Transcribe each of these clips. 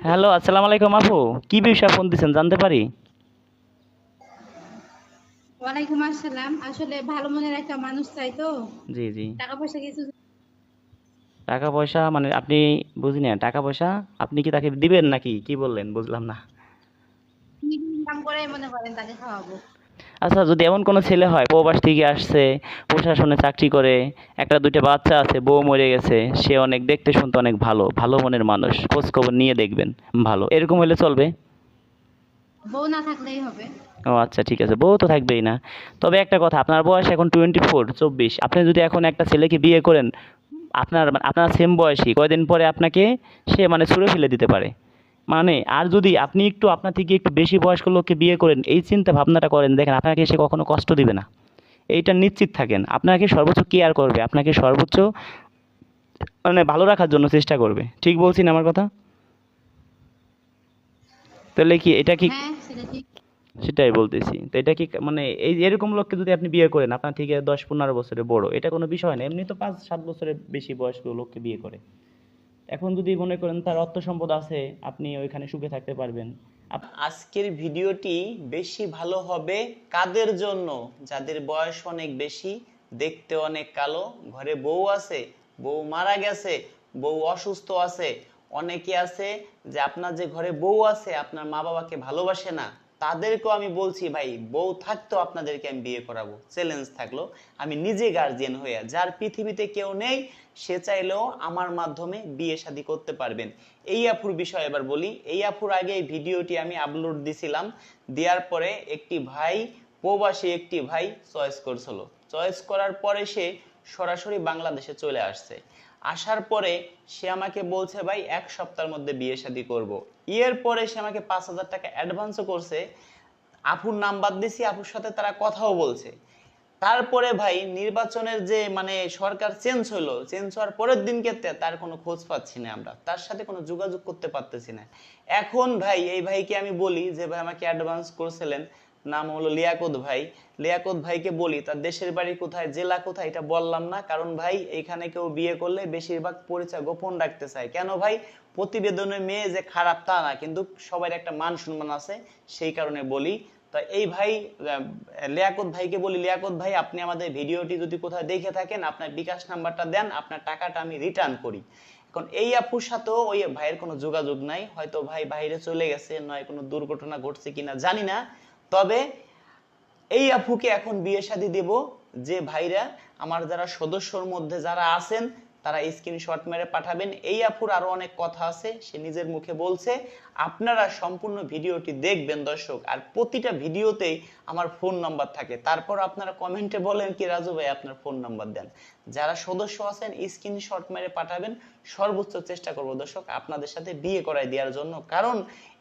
Hello আসসালামু আলাইকুম আপু। কি বিষয়ে ফোন দিছেন জানতে পারি? ওয়ালাইকুম আসসালাম। আসলে ভালো মনের একটা মানুষ চাই তো। জি জি। টাকা পয়সা কিছু টাকা পয়সা মানে আপনি বুঝি না টাকা পয়সা আপনি কি তাকে দিবেন নাকি? কি বললেন বুঝলাম না। ইনকাম করে মনে করেন তাকে খাওয়াবো। আচ্ছা যদি এমন কোনো ছেলে হয় প্রবাস থেকে আসছে প্রশাসনে চাকরি করে একটা দুইটা বাচ্চা আছে বউ মরে গেছে সে অনেক দেখতে শুনতে অনেক ভালো ভালো মনের মানুষ খোঁজ খবর নিয়ে দেখবেন ভালো। এরকম হলে চলবে? বউ না থাকলেই হবে। ও আচ্ছা ঠিক আছে বউ তো থাকবেই না। তবে একটা কথা আপনার বয়স এখন টোয়েন্টি ফোর চব্বিশ আপনি যদি এখন একটা ছেলেকে বিয়ে করেন আপনার আপনার সেম বয়সী কয়দিন পরে আপনাকে সে মানে ছুঁড়ে ফেলে দিতে পারে? মানে আর যদি আপনি একটু আপনার থেকে একটু বেশি বয়স্ক লোককে বিয়ে করেন এই চিন্তা ভাবনাটা করেন দেখেন আপনাকে সে কখনো কষ্ট দিবে না। এইটা নিশ্চিত থাকেন। আপনাকে সর্বোচ্চ কেয়ার করবে আপনাকে সর্বোচ্চ মানে ভালো রাখার জন্য চেষ্টা করবে। ঠিক বলছি না আমার কথা? তাহলে কি এটা কি হ্যাঁ সেটাই বলতেছি। তো এটা কি মানে এই এরকম লোককে যদি আপনি বিয়ে করেন আপনার থেকে দশ পনেরো বছরের বড় এটা কোনো বিষয় না। এমনি তো পাঁচ সাত বছরের বেশি বয়স্ক লোককে বিয়ে করে। এখন যদি মনে করেন তার অর্থ সম্পদ আছে, আপনি ওইখানে সুখে থাকতে পারবেন। আজকের ভিডিওটি বেশি ভালো হবে কাদের জন্য? যাদের বয়স অনেক বেশি, দেখতে অনেক কালো, ঘরে বউ আছে, বউ মারা গেছে, বউ অসুস্থ আছে, অনেকে আছে যে আপনার যে ঘরে বউ আছে, আপনার মা বাবাকে ভালোবাসে না। তাদেরকেও আমি বলছি, ভাই, বউ থাকতেও আপনাদেরকে আমি বিয়ে করাবো। চ্যালেঞ্জ থাকল। আমি নিজে গার্জিয়ান হয়ে যার পৃথিবীতে কেউ নেই, সে চাইলেও আমার মাধ্যমে বিয়ে শাদী করতে পারবেন। এই আফুর বিষয়ে এবার বলি। এই আফুর আগে এই ভিডিওটি আমি আপলোড দিছিলাম। দেওয়ার পরে একটি ভাই, প্রবাসী একটি ভাই চয়েস করছিল। চয়েস করার পরে সে সরাসরি বাংলাদেশে চলে আসছে। আসার পরে সে আমাকে বলছে, ভাই, এক সপ্তাহের মধ্যে বিয়ে শাদী করব। এর পরে সে আমাকে পাঁচ হাজার টাকা অ্যাডভান্সও করছে। আপুর নাম্বার দিছি, আপুর সাথে তারা কথাও বলছে। তারপরে ভাই, নির্বাচনের যে মানে সরকার চেঞ্জ হলো চেঞ্জ হওয়ার পরের দিনকে তে- তার কোনো খোঁজ পাচ্ছি না আমরা। তার সাথে কোনো যোগাযোগ করতে পারতেছি না। এখন ভাই, এই ভাইকে আমি বলি যে, ভাই, আমাকে অ্যাডভান্স করছিলেন। নাম হলো লিয়াকত ভাই। লিয়াকত ভাইকে বলি, তার দেশের বাড়ি কোথায়, জেলা কোথায়, এটা বললাম না। কারণ ভাই, এখানে কেউ বিয়ে করলে বেশিরভাগ পরিচয় গোপন রাখতে চায়। কেন ভাই? প্রতিবেদনে মেয়ে যে খারাপ তা না, কিন্তু সবার একটা মান সম্মান আছে, সেই কারণে বলি। তা এই ভাই লিয়াকত ভাইকে বলি, লিয়াকত ভাই, আপনি আমাদের ভিডিওটি যদি কোথাও দেখে থাকেন, আপনার বিকাশ নাম্বারটা দেন, আপনার টাকাটা আমি রিটার্ন করি। এখন এই আপুর সাথেও ওই ভাইয়ের কোনো যোগাযোগ নাই। হয়তো ভাই বাইরে চলে গেছে, নয় কোনো দুর্ঘটনা ঘটছে কিনা জানি না। তবে এই আপুকে এখন বিয়ে শাদী দেব যে ভাইরা আমার যারা সদস্যর মধ্যে যারা আছেন, তারা স্ক্রিনশট মেরে পাঠাবেন। এই আপুর আরও অনেক কথা আছে, সে নিজের মুখে বলছে। আপনারা সম্পূর্ণ ভিডিওটি দেখবেন দর্শক, আর প্রতিটা ভিডিওতেই আমার ফোন নাম্বার থাকে। তারপর আপনারা কমেন্টে বলেন কি, রাজু ভাই, আপনার ফোন নাম্বার দেন। যারা সদস্য আছেন স্ক্রিনশট মেরে পাঠাবেন। সর্বোচ্চ চেষ্টা করব দর্শক আপনাদের সাথে বিয়ে করাই দেওয়ার জন্য। কারণ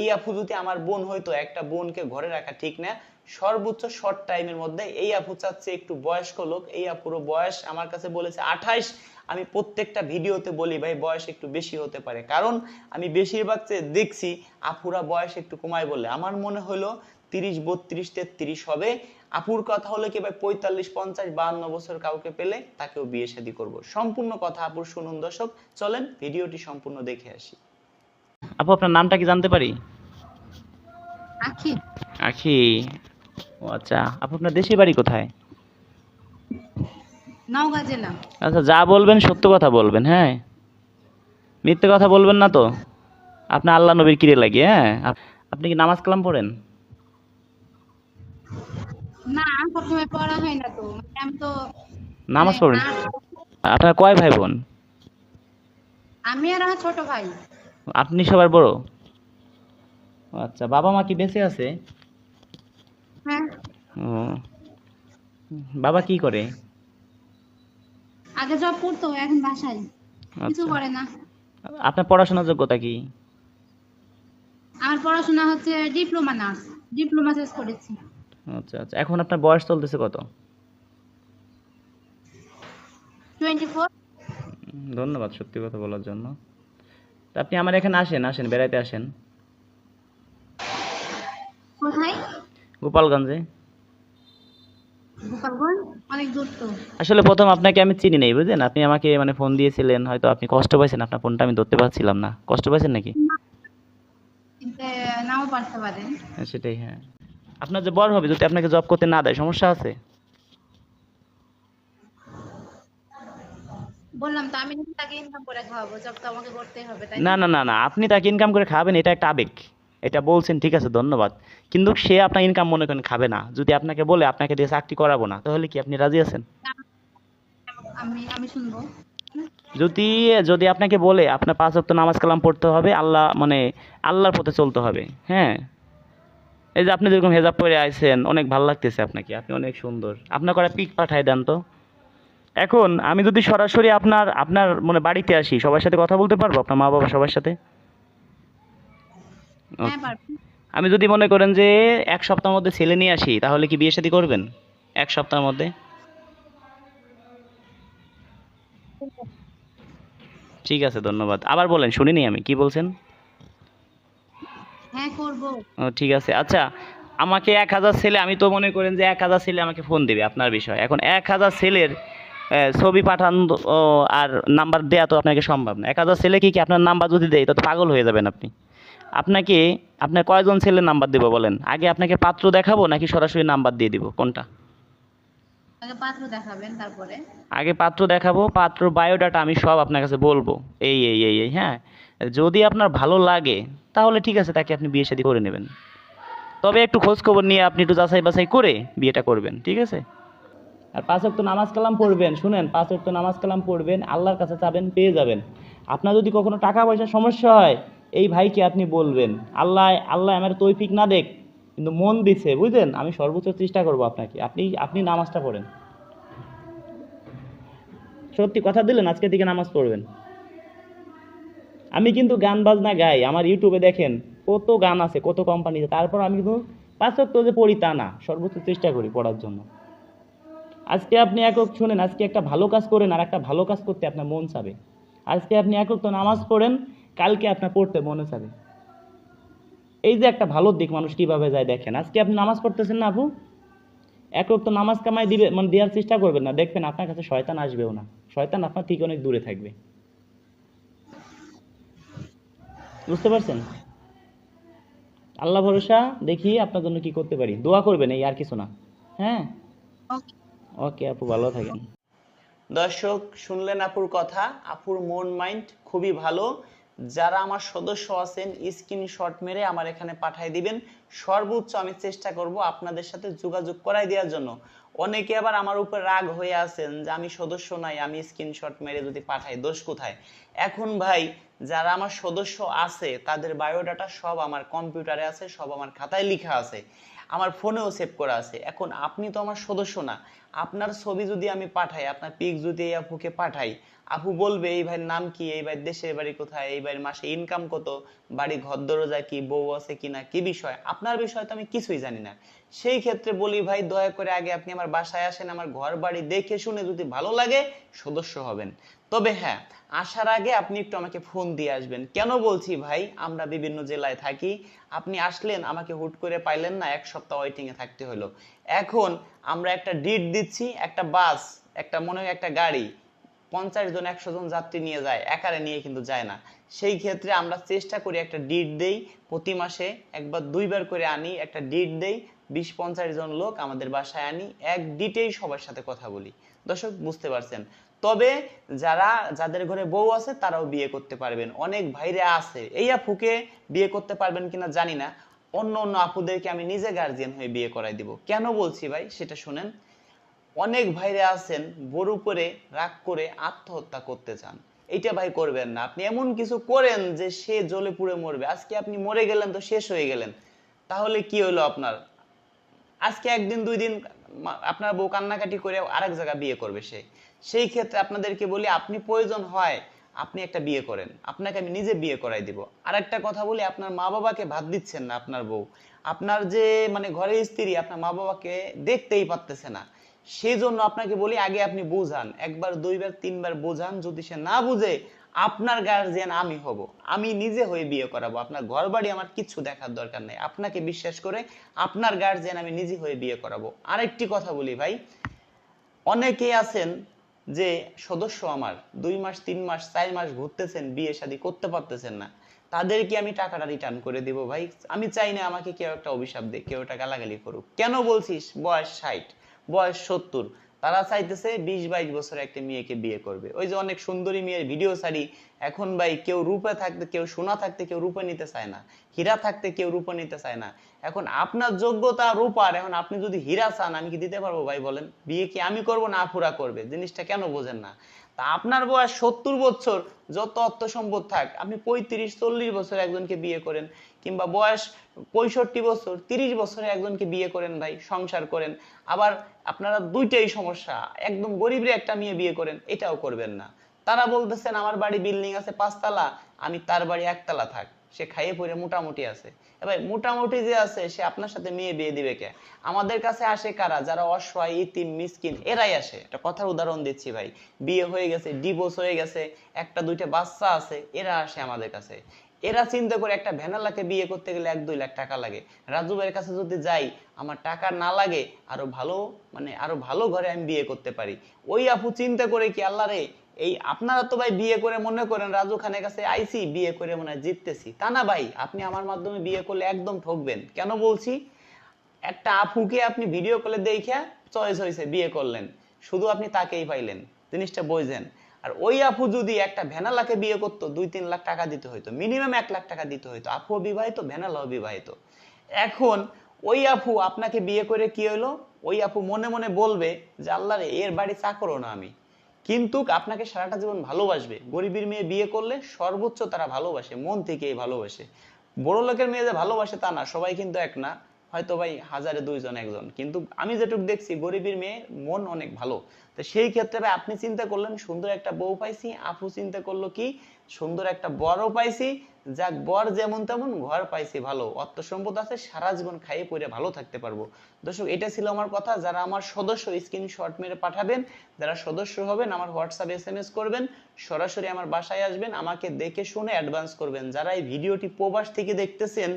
এই আপু যদি আমার বোন হয়তো একটা বোনকে ঘরে রাখা ঠিক না, সর্বোচ্চ শর্ট টাইমের মধ্যে এই আপু চাচ্ছে একটু বয়স্ক লোক। এই আপুরও বয়স আমার কাছে বলেছে আঠাইশ। আমি প্রত্যেকটা ভিডিওতে বলি, ভাই, বয়স একটু বেশি হতে পারে। কারণ আমি বেশিরভাগ দেখছি, আপুরা বয়স একটু কমায় বলে। আমার মনে হলো তিরিশ, বত্রিশ, তেত্রিশ হবে। আপুর কথা হলো কি ভাই পঁয়তাল্লিশ পঞ্চাশ বাহান্ন বছর কাউকে পেলে তাকেও বিয়ে শাদী করব। সম্পূর্ণ কথা আপুর শুনুন দর্শক। চলেন ভিডিওটি সম্পূর্ণ দেখে আসি। আপু আপনার নামটা কি জানতে পারি? আখি। আখি। ও আচ্ছা আপু আপনার দেশের বাড়ি কোথায়? নওগাঁ জেলা। আচ্ছা যা বলবেন সত্য কথা বলবেন হ্যাঁ? মিথ্যে কথা বলবেন না তো? আপনি আল্লাহ নবীর কিরে লাগে হ্যাঁ? আপনি কি নামাজ কালাম পড়েন? না সবসময় পড়া হয় না তো। মানে আমি তো নামাজ পড়েন। আপনার কয় ভাই বোন আমি আর আমার ছোট ভাই। আপনি সবার বড়? আচ্ছা বাবা মা কি বেঁচে আছে? হ্যাঁ। ও। বাবা কি করে? আগে জব করতো এখন বাসায়। কিছু আচ্ছা। করে না। আপনার পড়াশোনার যোগ্যতা কি? আমার পড়াশোনা হচ্ছে ডিপ্লোমা নার্স। ডিপ্লোমা শেষ করেছি। আচ্ছা আচ্ছা। এখন আপনার বয়স চলতেছে কত? ধন্যবাদ সত্যি কথা বলার জন্য। তা আপনি আমার এখানে আসেন আসেন বেড়াইতে আসেন। গোপালগঞ্জে। আসলে প্রথম আপনাকে আমি চিনি নাই বুঝলেন? আপনি আমাকে মানে ফোন দিয়েছিলেন হয়তো আপনি কষ্ট পাইছেন আপনার ফোনটা আমি ধরতে পারছিলাম না। কষ্ট পাইছেন নাকি? নাও পারতে পারেন। হ্যাঁ, সেটাই হ্যাঁ। আপনার যে বর হবে যদি আপনাকে জব করতে না দেয় সমস্যা আছে? বললাম তো আমি তাকে ইনকাম করে খাওয়াবো জব তো আমাকে করতেই হবে তাই না না? না না আপনি তাকে ইনকাম করে খাবেন এটা একটা আবেগ। এটা বলছেন ঠিক আছে ধন্যবাদ। কিন্তু সে আপনার ইনকাম মনে করেন খাবে না। যদি আপনাকে বলে আপনাকে দিয়ে চাকরি করাবো না তাহলে কি আপনি রাজি আছেন? আমি আমি শুনব। যদি যদি আপনাকে বলে আপনার পাঁচ ওয়াক্ত নামাজ কালাম পড়তে হবে আল্লাহ মানে আল্লাহর পথে চলতে হবে হ্যাঁ? এই যে আপনি যেরকম হেজাব পরে আইছেন অনেক ভালো লাগতেছে আপনাকে আপনি অনেক সুন্দর। আপনার করা পিক পাঠায় দেন তো। এখন আমি যদি সরাসরি আপনার আপনার মানে বাড়িতে আসি সবার সাথে কথা বলতে পারব? আপনার মা বাবা সবার সাথে? হ্যাঁ আমি যদি মনে করেন যে এক সপ্তাহের মধ্যে ছেলে নিয়ে আসি তাহলে কি বিয়ে শাদী করবেন? এক সপ্তাহের মধ্যে? ঠিক আছে ধন্যবাদ। আবার বলেন শুনিনি আমি কি বলছেন? হ্যাঁ করব। ও ঠিক আছে। আচ্ছা আমাকে এক হাজার ছেলে আমি তো মনে করেন যে এক হাজার ছেলে আমাকে ফোন দেবে আপনার বিষয়। এখন এক হাজার ছেলের ছবি পাঠান আর নাম্বার দেওয়া তো আপনাকে সম্ভব না। এক হাজার ছেলে কি কি আপনার নাম্বার যদি দেয় তো পাগল হয়ে যাবেন আপনি। আপনাকে আপনার কয়জন ছেলের নাম্বার দেবো বলেন? আগে আপনাকে পাত্র দেখাবো নাকি সরাসরি নাম্বার দিয়ে দিব? কোনটা? আগে পাত্র দেখাবেন তারপরে? আগে পাত্র দেখাবো পাত্র বায়োডাটা আমি সব আপনার কাছে বলব। এই এই এই এই হ্যাঁ? যদি আপনার ভালো লাগে, তাহলে ঠিক আছে, তাকে আপনি বিয়ে শাদী করে নেবেন। তবে একটু খোঁজ খবর নিয়ে আপনি একটু যাচাই বাছাই করে বিয়েটা করবেন, ঠিক আছে? আর পাঁচ ওয়াক্ত নামাজ কালাম পড়বেন, শুনেন, পাঁচ ওয়াক্ত নামাজ কালাম পড়বেন, আল্লাহর কাছে চাবেন, পেয়ে যাবেন। আপনার যদি কখনো টাকা পয়সার সমস্যা হয়, এই ভাইকে আপনি বলবেন, আল্লাহ আল্লাহ আমার তৈফিক না দেখ, কিন্তু মন দিছে, বুঝলেন? আমি সর্বোচ্চ চেষ্টা করব আপনাকে। আপনি আপনি নামাজটা পড়েন। সত্যি কথা দিলেন আজকে থেকে নামাজ পড়বেন। আমি কিন্তু গান বাজনা গাই, আমার ইউটিউবে দেখেন কত গান আছে, কত কোম্পানিতে তারপর আমি কিন্তু পাঁচ ওয়াক্ত যে পড়ি তা না, সর্বোচ্চ চেষ্টা করি পড়ার জন্য। আজকে আপনি একক শুনেন, আজকে একটা ভালো কাজ করেন আর একটা ভালো কাজ করতে আপনার মন চাবে। আজকে আপনি একক তো নামাজ পড়েন, কালকে আপনার পড়তে মনে চাবে। এই যে একটা ভালো দিক মানুষ কীভাবে যায় দেখেন, আজকে আপনি নামাজ পড়তেছেন না আপু? একক তো নামাজ কামাই দিবে মানে দেওয়ার চেষ্টা করবেন না, দেখবেন আপনার কাছে শয়তান আসবেও না, শয়তান আপনার থেকে অনেক দূরে থাকবে। বুঝতে পারছেন? আল্লাহ ভরসা দেখি আপনার জন্য কি করতে পারি। দোয়া করবেন এই আর কিছু না। হ্যাঁ? ওকে ওকে আপু ভালো থাকেন। দর্শক শুনলেন আপুর কথা। আপুর মন মাইন্ড খুবই ভালো। যারা আমার সদস্য আছেন স্ক্রিনশট মেরে আমার এখানে পাঠিয়ে দিবেন। সর্বোচ্চ আমি চেষ্টা করব আপনাদের সাথে যোগাযোগ করাই দেওয়ার জন্য। অনেকে আবার আমার উপর রাগ হয়ে আছেন যে আমি সদস্য নাই, আমি স্ক্রিনশট মেরে যদি পাঠাই, দোষ কোথায়? এখন ভাই, যারা আমার সদস্য আছে, তাদের বায়োডাটা সব আমার কম্পিউটারে আছে, সব আমার খাতায় লেখা আছে। আমার ফোনেও সেভ করা আছে। এখন আপনি তো আমার সদস্য না। আপনার ছবি যদি আমি পাঠাই, আপনার পিক যদি আপুকে পাঠাই আপু বলবে, এই ভাইয়ের নাম কি? এই ভাইয়ের দেশের বাড়ি কোথায়? এই ভাইয়ের মাসে ইনকাম কত? বাড়ি ঘর, দরজা কি? বউ আছে কিনা? কি বিষয়? আপনার বিষয় তো আমি কিছুই জানি না। সেই ক্ষেত্রে বলি, ভাই, দয়া করে আগে আপনি আমার বাসায় আসেন, আমার ঘর বাড়ি দেখে শুনে যদি ভালো লাগে, সদস্য হবেন। তবে হ্যাঁ আসার আগে আপনি একটু আমাকে ফোন দিয়ে আসবেন। কেন বলছি, ভাই, আমরা বিভিন্ন জেলায় থাকি। আপনি আসলেন, আমাকে হুট করে পাইলেন না, এক সপ্তাহ ওয়েটিং এ থাকতে হলো। এখন আমরা একটা ডিট দিচ্ছি, একটা বাস একটা মনে হয় একটা গাড়ি। পঞ্চাশ জন, একশো জন যাত্রী নিয়ে যায়, একারে নিয়ে কিন্তু যায় না। সেই ক্ষেত্রে আমরা চেষ্টা করি একটা ডিট দেই, প্রতি মাসে একবার দুইবার করে আনি, একটা ডিট দেই, বিশ, পঞ্চাশ জন লোক আমাদের বাসায় আনি, এক ডিটেই সবার সাথে কথা বলি। দর্শক, বুঝতে পারছেন? তবে যারা, যাদের ঘরে বউ আছে, তারাও বিয়ে করতে পারবেন। অনেক ভাইরা আছে। এই আপুকে বিয়ে করতে পারবেন কিনা জানি না। অন্য অন্য আপুদেরকে আমি নিজে গার্জিয়ান হয়ে বিয়ে করাই দিব। কেন বলছি ভাই? সেটা শুনেন। অনেক ভাইরে আছেন, বড় উপরে রাগ করে আত্মহত্যা করতে চান। এইটা ভাই করবেন না। আপনি এমন কিছু করেন যে সে জ্বলে পুড়ে মরবে। আজকে আপনি মরে গেলেন তো শেষ হয়ে গেলেন। তাহলে কি হলো আপনার? আজকে একদিন, দুই দিন আপনার বউ কান্নাকাটি করে আরেক জায়গায় বিয়ে করবে সে। সেই ক্ষেত্রে আপনাদেরকে বলি, আপনি প্রয়োজন হয় আপনি একটা বিয়ে করেন। আপনাকে আমি নিজে বিয়ে করাই দিব। আর একটা কথা বলি, আপনার মা বাবাকে ভাত দিচ্ছেন না আপনার বউ। আপনার যে মানে ঘরের স্ত্রী, আপনার মা বাবাকে দেখতেই পারতেছে না। সেই জন্য আপনাকে বলি, আগে আপনি বুঝান, একবার, দুইবার, তিনবার বোঝান। যদি সে না বুঝে, আপনার গার্জিয়ান আমি হব। আমি নিজে হয়ে বিয়ে করাবো। আপনার ঘর বাড়ি আমার কিচ্ছু দেখার দরকার নেই। আপনাকে বিশ্বাস করে আপনার গার্জিয়ান আমি নিজে হয়ে বিয়ে করাবো। আরেকটি কথা বলি ভাই, অনেকেই আছেন যে সদস্য আমার, দুই মাস, তিন মাস, চার মাস ঘুরতেছেন, বিয়ে শাদী করতে পারতেছেন না। তাদেরকে আমি টাকাটা রিটার্ন করে দিব ভাই। আমি চাই না আমাকে কেউ একটা অভিশাপ দেয় কেউ একটা গালাগালি করুক। কেন বলছিস? বয়স ষাট। বয়স সত্তর। তারা চাইতেছে বিশ বাইশ বছর একটা মেয়েকে বিয়ে করবে। ওই যে অনেক সুন্দরী মেয়ের ভিডিও ছাড়ি, এখন ভাই কেউ রূপে থাকতে, কেউ সোনা থাকতে কেউ রূপে নিতে চায় না। হীরা থাকতে কেউ রূপে নিতে চায় না। এখন আপনার যোগ্যতা রূপার এখন আপনি যদি হীরা চান, আমি কি দিতে পারব ভাই বলেন? বিয়ে কি আমি করব না আফুরা করবে? জিনিসটা কেন বোঝেন না? তা আপনার বয়স সত্তর বছর, যত অর্থ সম্পদ থাক, আপনি পঁয়ত্রিশ, চল্লিশ বছর একজনকে বিয়ে করেন। কিংবা বয়স পঁয়ষট্টি বছর, তিরিশ বছরে একজনকে বিয়ে করেন ভাই, সংসার করেন। আবার আপনারা দুইটাই সমস্যা, একদম গরিবরে একটা মেয়ে বিয়ে করেন, এটাও করবেন না। তারা বলতেছেন, আমার বাড়ি বিল্ডিং আছে পাঁচতলা, আমি তার বাড়ি একতলা থাক। সে খাইয়ে পড়ে মোটামুটি আছে। এবার মোটামুটি যে আছে, সে আপনার সাথে মেয়ে বিয়ে দিবে কে? আমাদের কাছে আসে কারা? যারা অসহায়, ইতিম, মিসকিন, এরাই আসে। একটা কথার উদাহরণ দিচ্ছি ভাই। বিয়ে হয়ে গেছে ডিভোর্স হয়ে গেছে, একটা দুইটা বাচ্চা আছে, এরা আসে আমাদের কাছে। এরা চিন্তা করে একটা ভ্যানালাকে বিয়ে করতে গেলে এক দুই লাখ টাকা লাগে। রাজু ভাইয়ের কাছে যদি যাই, আমার টাকা না লাগে, আরও ভালো মানে আরও ভালো ঘরে আমি বিয়ে করতে পারি। ওই আপু চিন্তা করে কি, আল্লাহ রে, এই আপনারা তো ভাই বিয়ে করে মনে করেন, রাজু খানের কাছে আইসি বিয়ে করে মনে হয় জিততেছি। তা না ভাই, আপনি আমার মাধ্যমে বিয়ে করলে একদম ঠকবেন। কেন বলছি? একটা আপুকে আপনি ভিডিও কলে দেখে চয়েস হয়েছে বিয়ে করলেন। শুধু আপনি তাকেই পাইলেন। জিনিসটা বুঝছেন আর ওই আপু যদি একটা ভ্যানালাকে বিয়ে করতো, দুই তিন লাখ টাকা দিতে হইতো মিনিমাম এক লাখ টাকা দিতে হইতো, আপু বিবাহিত ভ্যানালাও বিবাহিত এখন ওই আপু আপনাকে বিয়ে করে কি হলো ওই আপু মনে মনে বলবে যে, আল্লাহ এর বাড়ি চাকরও না আমি। কিন্তু আপনাকে সারাটা জীবন ভালোবাসবে। গরিবের মেয়ে বিয়ে করলে সর্বোচ্চ তারা ভালোবাসে, মন থেকেই ভালোবাসে। বড় লোকের মেয়ে যে ভালোবাসে তা না, সবাই কিন্তু এক না। হয়তো ভাই হাজারে দুইজন, একজন। কিন্তু আমি যেটুকু দেখছি, গরিবের মেয়ে মন অনেক ভালো। তো সেই ক্ষেত্রে ভাই আপনি চিন্তা করলেন, সুন্দর একটা বউ পাইছি। আপু চিন্তা করল কি, সুন্দর একটা বড় পাইছি। যাক, বর যেমন তেমন, ঘর পাইছি ভালো। অর্থ সম্পদ আছে, সারা জীবন খাইয়ে পরে ভালো থাকতে পারব। দর্শক, এটা ছিল আমার কথা। যারা আমার সদস্য স্ক্রিনশট মেরে পাঠাবেন, যারা সদস্য হবেন, আমার হোয়াটসঅ্যাপ এস এম এস করবেন, সরাসরি আমার বাসায় আসবেন, আমাকে দেখে শুনে অ্যাডভান্স করবেন। যারা এই ভিডিওটি প্রবাস থেকে দেখতেছেন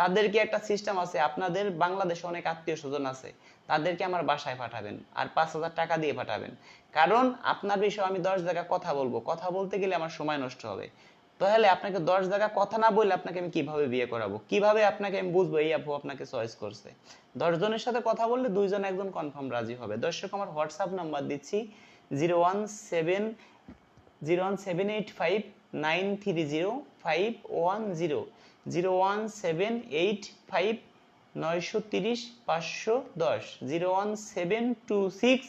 তাদেরকে একটা সিস্টেম আছে? আপনাদের বাংলাদেশে অনেক আত্মীয় স্বজন আছে, তাদেরকে আমার বাসায় পাঠাবেন আর পাঁচ হাজার টাকা দিয়ে পাঠাবেন। কারণ আপনার বিষয়ে আমি দশ জায়গা কথা বলব। কথা বলতে গেলে আমার সময় নষ্ট হবে। তাহলে আপনাকে দশ জায়গা কথা না বললে আপনাকে আমি কীভাবে বিয়ে করাবো? কীভাবে আপনাকে আমি বুঝব, এই আপু আপনাকে চয়েস করছে? দশ জনের সাথে কথা বললে দুইজন একজন কনফার্ম রাজি হবে। দর্শক, আমার হোয়াটসঅ্যাপ নাম্বার দিচ্ছি zero one seven zero one seven eight five nine three zero five one zero zero one seven eight five নয়শো তিরিশ পাঁচশো দশ zero one seven two six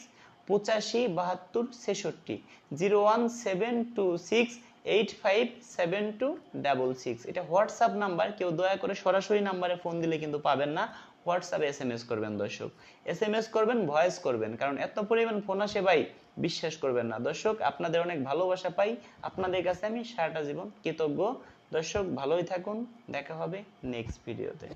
পঁচাশি বাহাত্তর ছেষট্টি zero one seven two six eight five seven two double six এটা WhatsApp number, কেউ দয়া করে সরাসরি নাম্বারে ফোন দিলে কিন্তু পাবেন না। হোয়াটসঅ্যাপে এস এম এস করবেন দর্শক। এস এম এস করবেন, ভয়েস করবেন, কারণ এত পরিমাণ ফোন আসে ভাই, বিশ্বাস করবেন না। দর্শক, আপনাদের অনেক ভালোবাসা পাই। আপনাদের কাছে আমি সারাটা জীবন কৃতজ্ঞ। দর্শক ভালোই থাকুন দেখা হবে নেক্সট ভিডিওতে